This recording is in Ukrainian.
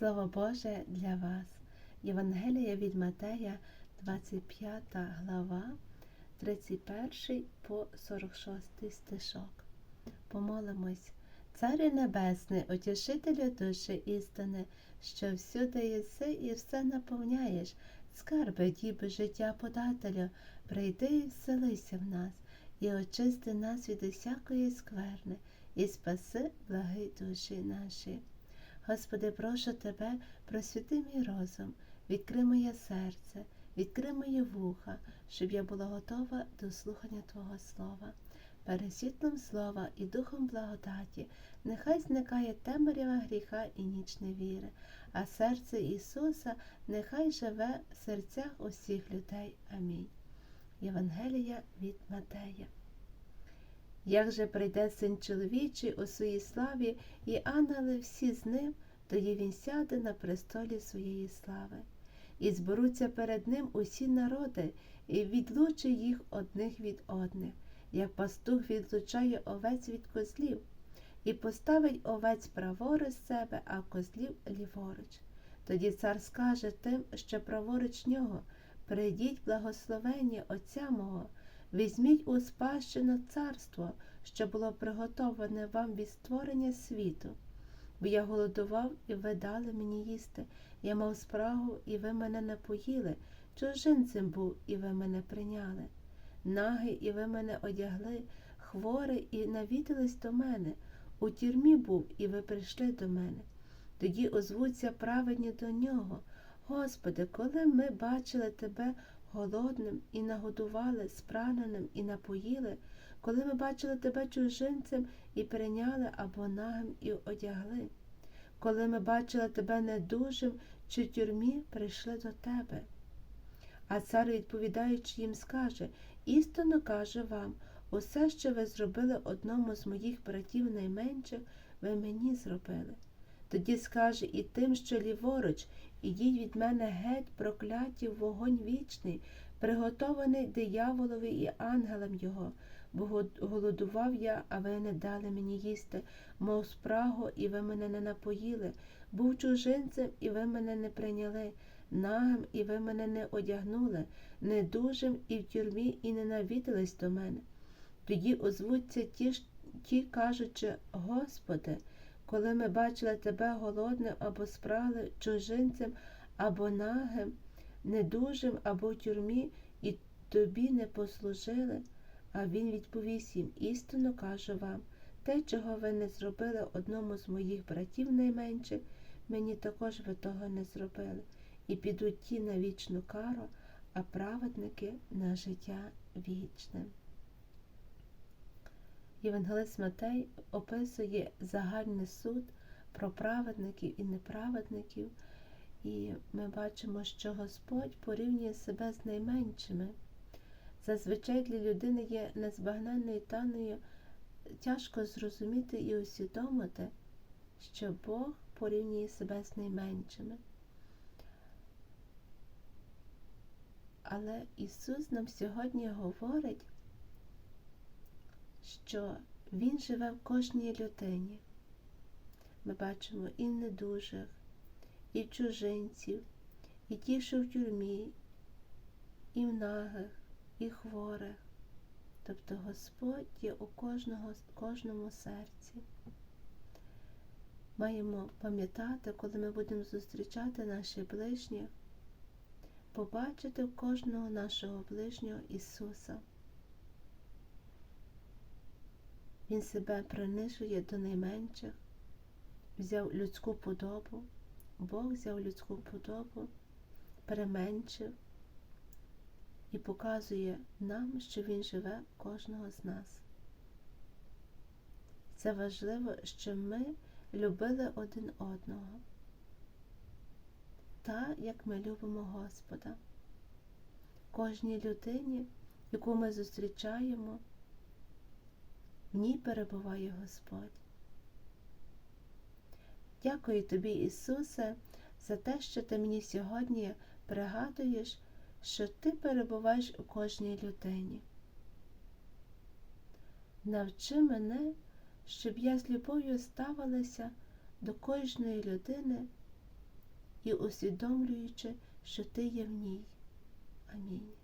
Слово Боже для вас. Євангелія від Матея, 25 глава, 31 по 46 стишок. Помолимось. Царю Небесний, утішителю душі істини, що всюди єси і все наповняєш, скарби діби життя подателю, прийди і вселися в нас, і очисти нас від усякої скверни, і спаси благи душі наші. Господи, прошу Тебе, просвіти мій розум, відкри моє серце, відкри мої вуха, щоб я була готова до слухання Твого Слова. Перед світлом слова і духом благодаті, нехай зникає темрява гріха і ніч невіри, а серце Ісуса нехай живе в серцях усіх людей. Амінь. Євангелія від Матея. Як же прийде син чоловічий у своїй славі, і ангели всі з ним, тоді він сяде на престолі своєї слави. І зберуться перед ним усі народи, і відлучить їх одних від одних, як пастух відлучає овець від козлів, і поставить овець праворуч себе, а козлів ліворуч. Тоді цар скаже тим, що праворуч нього, прийдіть благословення Отця мого, візьміть у спадщину царство, що було приготоване вам від створення світу. Бо я голодував, і ви дали мені їсти, я мав спрагу, і ви мене напоїли, чужинцем був, і ви мене прийняли. Нагий, і ви мене одягли, хворий, і навідались до мене, у тюрмі був, і ви прийшли до мене. Тоді озвуться праведні до нього. Господи, коли ми бачили Тебе голодним і нагодували, спраненим і напоїли, коли ми бачили Тебе чужинцем і прийняли або нагим і одягли, коли ми бачили Тебе недужим чи тюрмі прийшли до Тебе. А цар, відповідаючи їм, скаже істинно кажу вам, усе, що ви зробили одному з моїх братів найменших, ви мені зробили. Тоді скаже і тим, що ліворуч, ідіть від мене геть, прокляті в вогонь вічний, приготований дияволові і ангелам його, бо голодував я, а ви не дали мені їсти, мов спрагу, і ви мене не напоїли, був чужинцем, і ви мене не прийняли, нагим, і ви мене не одягнули, недужим і в тюрмі, і не навідались до мене. Тоді озвуться ті, ті кажучи, Господи, коли ми бачили тебе голодним або спрали, чужинцем, або нагим, недужим, або в тюрмі, і тобі не послужили. А він відповість їм істинно кажу вам те, чого ви не зробили одному з моїх братів найменших, мені також ви того не зробили, і підуть ті на вічну кару, а праведники на життя вічне. Євангелист Матей описує загальний суд про праведників і неправедників, і ми бачимо, що Господь порівнює себе з найменшими. Зазвичай для людини є незбагненною таною тяжко зрозуміти і усвідомити, що Бог порівнює себе з найменшими. Але Ісус нам сьогодні говорить, що Він живе в кожній людині. Ми бачимо і недужих, і чужинців, і ті, що в тюрмі, і в нагих, і хворих. Тобто Господь є у кожного, кожному серці. Маємо пам'ятати, коли ми будемо зустрічати наших ближніх, побачити в кожного нашого ближнього Ісуса. Він себе принижує до найменших, взяв людську подобу, Бог взяв людську подобу, переменшив і показує нам, що Він живе кожного з нас. Це важливо, щоб ми любили один одного, так, як ми любимо Господа. Кожній людині, яку ми зустрічаємо, в ній перебуває Господь. Дякую тобі, Ісусе, за те, що ти мені сьогодні пригадуєш, що ти перебуваєш у кожній людині. Навчи мене, щоб я з любов'ю ставилася до кожної людини і усвідомлюючи, що ти є в ній. Амінь.